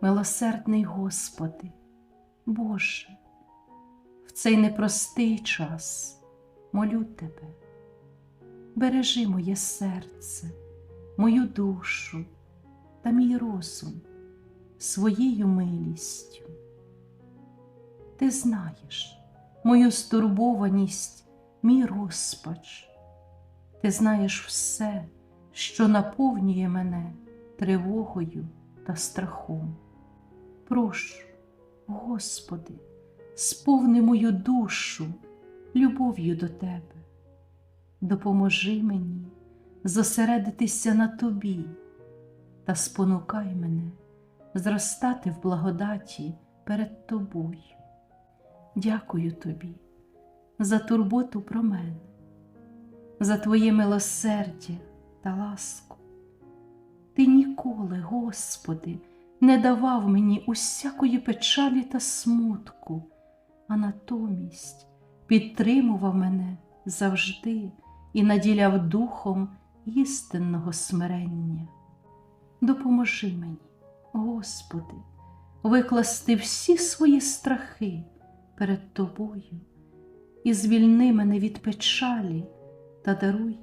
милосердний Господи, Боже, в цей непростий час молю Тебе, бережи моє серце, мою душу та мій розум своєю милістю. Ти знаєш мою стурбованість, мій розпач. Ти знаєш все, що наповнює мене тривогою та страхом. Прошу, Господи, сповни мою душу любов'ю до Тебе. Допоможи мені зосередитися на Тобі та спонукай мене зростати в благодаті перед Тобою. Дякую Тобі за турботу про мене, за Твоє милосердя та ласку. Ти ніколи, Господи, не давав мені усякої печалі та смутку, а натомість підтримував мене завжди і наділяв духом істинного смирення. Допоможи мені, Господи, викласти всі свої страхи перед Тобою і звільни мене від печалі та даруй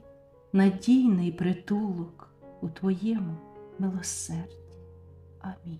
надійний притулок у Твоєму милосерді. 阿明